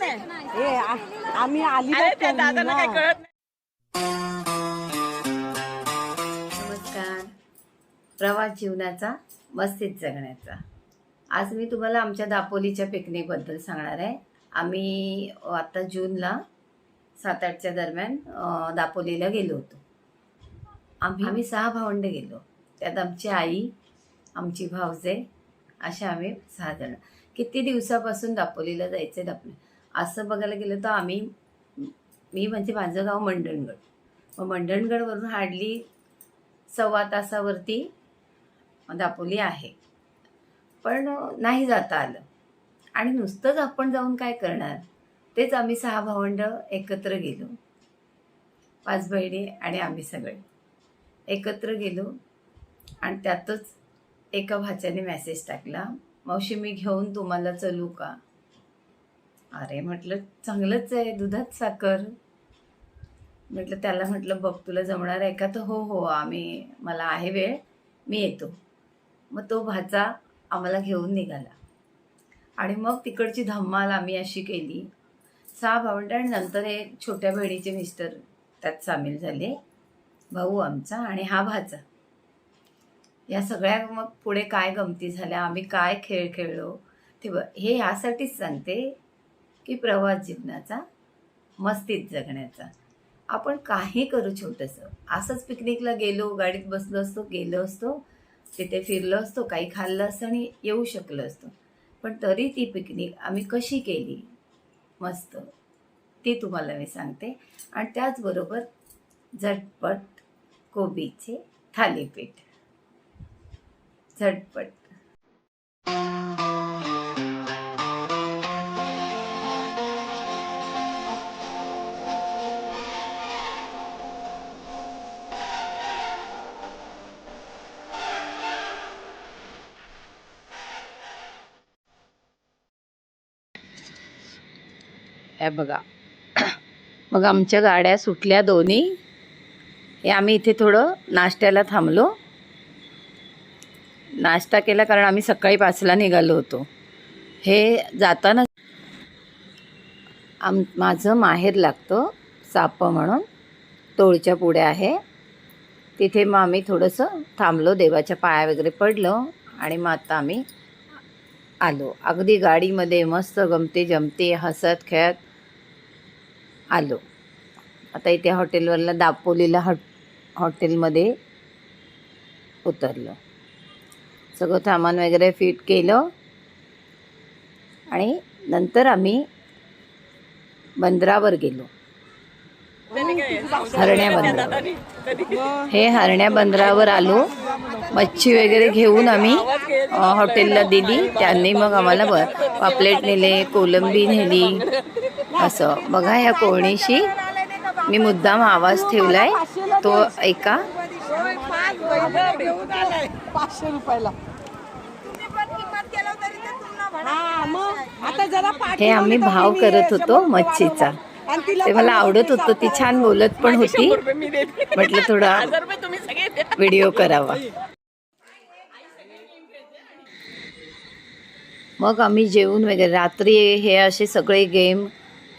कळत नाही. ए आ- आम्ही आली अरे त्या दादाला काय कळत नाही. नमस्कार. प्रवास जीवनाचा मस्तीत जगण्याचा. आज मी तुम्हाला आमच्या दापोलीच्या पिकनिकबद्दल सांगणार आहे. आम्ही आता जूनला सात आठच्या दरम्यान अ, दापोलीला गेलो होतो. आम्ही आम्ही सहा भावंडे गेलो. त्यात आमची आई आमची भावजे अशा आम्ही सहा जण. किती दिवसापासून दापोलीला जायचं आहे आपलं असं बघायला गेलं तर आम्ही मी म्हणजे माझं गाव मंडणगड. मग मंडणगडवरून हार्डली सव्वा तासावरती दापोली आहे. पण नाही जाता आलं. आणि नुसतंच आपण जाऊन काय करणार? तेच आम्ही सहा भावंड एकत्र गेलो. पाच बहिणी आणि आम्ही सगळे. एकत्र गेलो आणि त्यातच एका भाच्याने मेसेज टाकला मावशी मी घेऊन तुम्हाला चलू का? अरे म्हटलं चांगलंच आहे दुधात साखर. म्हटलं त्याला म्हटलं बघ तुला जमणार आहे का? तर हो हो आम्ही मला आहे वेळ मी येतो. मग तो भाचा आम्हाला घेऊन निघाला. आणि मग तिकडची धम्माल आम्ही अशी केली. सहा भावंड आणि नंतर हे छोट्या बहिणीचे मिस्टर त्यात सामील झाले. भाऊ आमचा आणि हा भाचा. या सगळ्या मग पुढे काय गमती झाल्या आम्ही काय खेळ खेळलो ते हे यासाठीच सांगते. की प्रवास जीवनाचा मस्तीत जगण्याचा. आपण काही करू छोटंसं. असंच पिकनिकला गेलो गाडीत बसलो असतो गेलो असतो तिथे फिरलो असतो काही खाल्लं असतं आणि येऊ शकलो असतो. पण तरी ती पिकनिक आम्ही कशी केली? मस्त. ती तुम्हाला मी सांगते. आणि त्याचबरोबर झटपट कोबीचे थालीपीठ. झटपट. हे बघा. मग आमच्या गाड्या सुटल्या दोन्ही. हे आम्ही इथे थोडं नाश्त्याला थांबलो. नाश्ता केला कारण आम्ही सकाळी पाचला निघालो होतो. हे जाताना आम माझं माहेर लागतं साप म्हणून. तोळच्या पुढे आहे. तिथे मग आम्ही थोडंसं थांबलो देवाच्या पाया वगैरे पडलो आणि मग आता आम्ही आलो. अगदी गाडीमध्ये मस्त गमते जमते हसत खेळत आलो. आता इथे हॉटेलवरला दापोलीला हॉट हॉटेलमध्ये उतरलो. सगळं सामान वगैरे फिट केलं. आणि नंतर आम्ही बंदरावर गेलो. हरण्या बंदरावर. हे हरण्या बंदरावर आलो. मच्छी वगैरे घेऊन आम्ही हॉटेलला दिली. त्यांनी मग आम्हाला ब पापलेट नेले कोलंबी नेली. असं. बघा ह्या कोळणीशी मी मुद्दाम आवाज ठेवलाय. तो ऐका. पाचशे रुपयाला. हा मग आता जरा पाठी आम्ही भाव करत होतो मच्छीचा. ते मला आवडत होतं. ती छान बोलत पण होती. म्हटलं थोडा हजार रुपये तुम्ही सगळे द्या. व्हिडिओ करावा. मग आम्ही जेवून वगैरे. रात्री हे असे सगळे गेम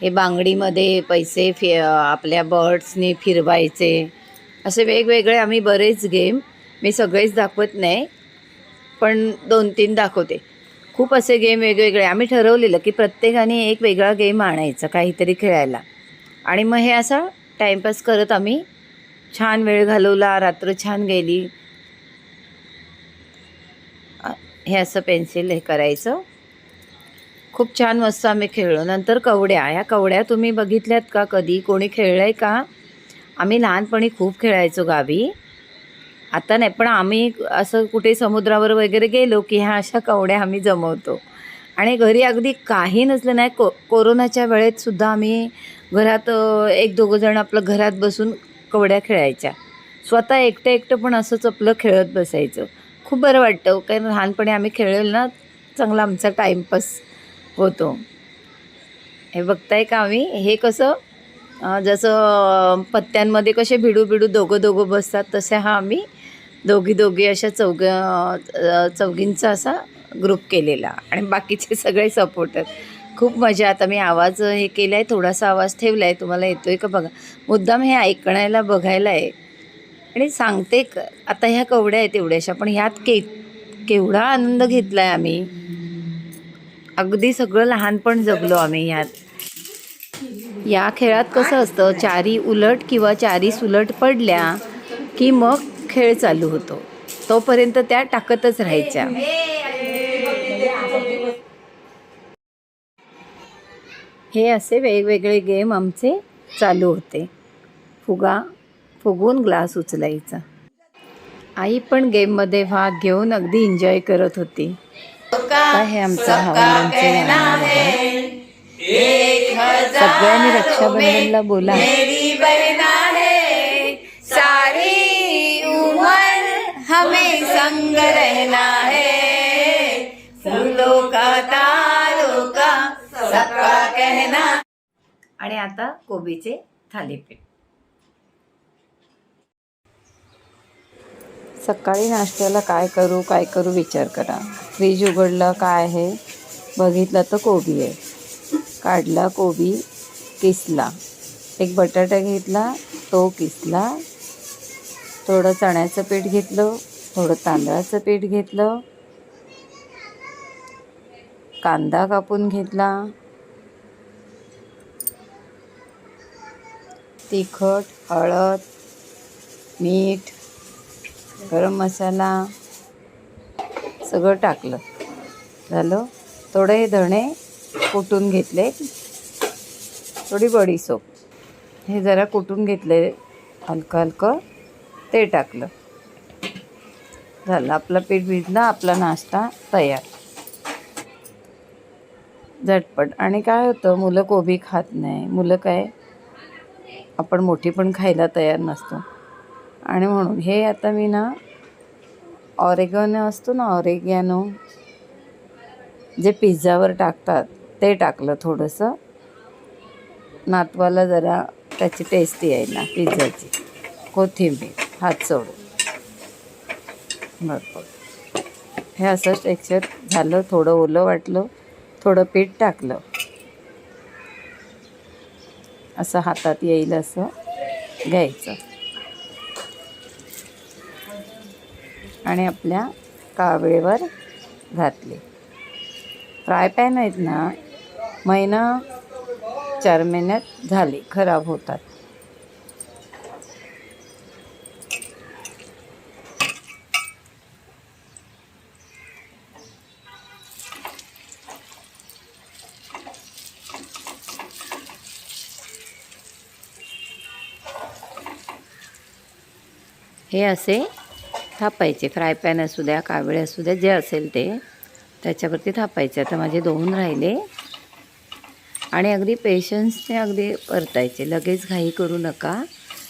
हे बांगडीमध्ये पैसे फि आपल्या बर्ड्सनी फिरवायचे. असे वेगवेगळे आम्ही बरेच गेम मी सगळेच दाखवत नाही पण दोन तीन दाखवते. खूप असे गेम वेगवेगळे. आम्ही ठरवलेलं की प्रत्येकाने एक वेगळा गेम आणायचा काहीतरी खेळायला. आणि मग हे असं टाईमपास करत आम्ही छान वेळ घालवला रात्र छान गेली. हे असं पेन्सिल हे करायचं. खूप छान मस्त आम्ही खेळलो. नंतर कवड्या. ह्या कवड्या तुम्ही बघितल्यात का कधी? कोणी खेळलं आहे का? आम्ही लहानपणी खूप खेळायचो गावी. आता नाही पण आम्ही असं कुठे समुद्रावर वगैरे गेलो की ह्या अशा कवड्या आम्ही जमवतो. आणि घरी अगदी काही नसलं नाही को कोरोनाच्या वेळेतसुद्धा आम्ही घरात एक दोघं जण आपलं घरात बसून कवड्या खेळायच्या. स्वतः एकटं एकटं पण असंच आपलं खेळत बसायचं. खूप बरं वाटतं कारण लहानपणी आम्ही खेळेल ना चांगला आमचा टाईमपास होतो. हे बघताय का आम्ही? हे कसं जसं पत्त्यांमध्ये कसे भिडू भिडू दोघं दोघं बसतात तसे हा आम्ही दोघी दोघी अशा चौघ चौघींचा असा ग्रुप केलेला. आणि बाकीचे सगळे सपोर्टर खूप मजा. आता मी आवाज हे केला आहे थोडासा आवाज ठेवला आहे तुम्हाला येतो आहे का बघा? मुद्दाम हे ऐकण्याला बघायला आहे आणि सांगते आता ह्या कवड्या आहेत एवढ्याशा. पण ह्यात के केवढा आनंद घेतला आहे आम्ही. अगदी सगळं लहानपण जगलो आम्ही ह्यात. या खेळात कसं असतं चारी उलट किंवा चारी सुलट पडल्या की मग खेळ चालू होतो. तोपर्यंत त्या टाकतच राहायच्या. हे असे वेगवेगळे गेम आमचे चालू होते. फुगा फुगून ग्लास उचलायचा. आई पण गेममध्ये भाग घेऊन अगदी एन्जॉय करत होती. आता हे आमचा हवामानचे. सगळ्यांनी रक्षाबंधनला बोला. सारी उमर हमें संग रहना है. फूलों का तारों का सबका कहना। आणि आता कोबीचे थालीपीठ. सकाळी नाश्त्याला काय करू काय करू विचार करा. फ्रीज उघडलं काय आहे? बघितलं तर कोबी आहे. काढला कोबी किसला. एक बटाटा घेतला तो किसला. थोडं चण्याचं पीठ घेतलं थोडं तांदळाचं पीठ घेतलं. कांदा कापून घेतला. तिखट हळद मीठ गरम मसाला. सगळं टाकलं. झालं? थोडे धणे कुटून घेतले. थोडी बडीसोप हे जरा कुटून घेतले. हलकं हलकं ते टाकलं. झालं. आपलं पीठ भिजलं. आपला नाश्ता तयार. झटपट. आणि काय होतं? मुलं कोबी खात नाही. मुलं काय? आपण मोठी पण खायला तयार नसतो. आणि म्हणून हे आता मी ना ऑरेगॅनो असतो ना ऑरेगॅनो जे पिझ्झावर टाकतात ते टाकलं थोडंसं. नातवाला जरा त्याची टेस्ट यायला पिझ्झाची. कोथिंबीर हात सोडून. भरपूर. हे असं टेक्स्चर झालं थोडं ओलं वाटलं थोडं पीठ टाकलं. असं हातात येईल असं घ्यायचं. आणि आपल्या कावळेवर घातले. फ्राय पॅन आहेत ना महिना चार महिन्यात झाले खराब होतात. हे असे थापायचे. फ्राय पॅन असू द्या कावळे असू द्या जे असेल ते. त्याच्यावरती थापायचे. आता माझे दोन राहिले. आणि अगदी पेशन्सने अगदी परतायचे. लगेच घाई करू नका.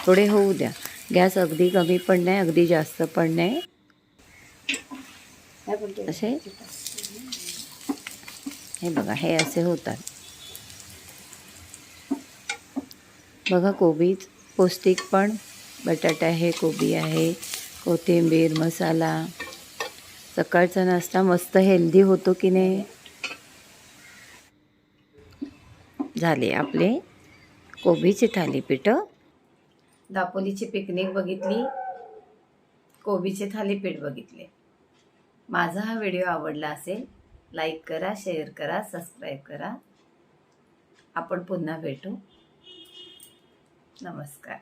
थोडे होऊ द्या. गॅस अगदी कमी पण नाही अगदी जास्त पण नाही. असे? हे बघा हे असे होतात. बघा कोबीच पौष्टिक पण. बटाटा आहे कोबी आहे. कोथिंबीर मसाला. सकाळचा नाश्ता मस्त हेल्दी होतो की नाही? झाले आपले कोबीचे थालीपीठं. दापोलीची पिकनिक बघितली. कोबीचे थालीपीठ बघितले. माझा हा व्हिडिओ आवडला असेल लाईक करा शेअर करा सबस्क्राईब करा. आपण पुन्हा भेटू. नमस्कार.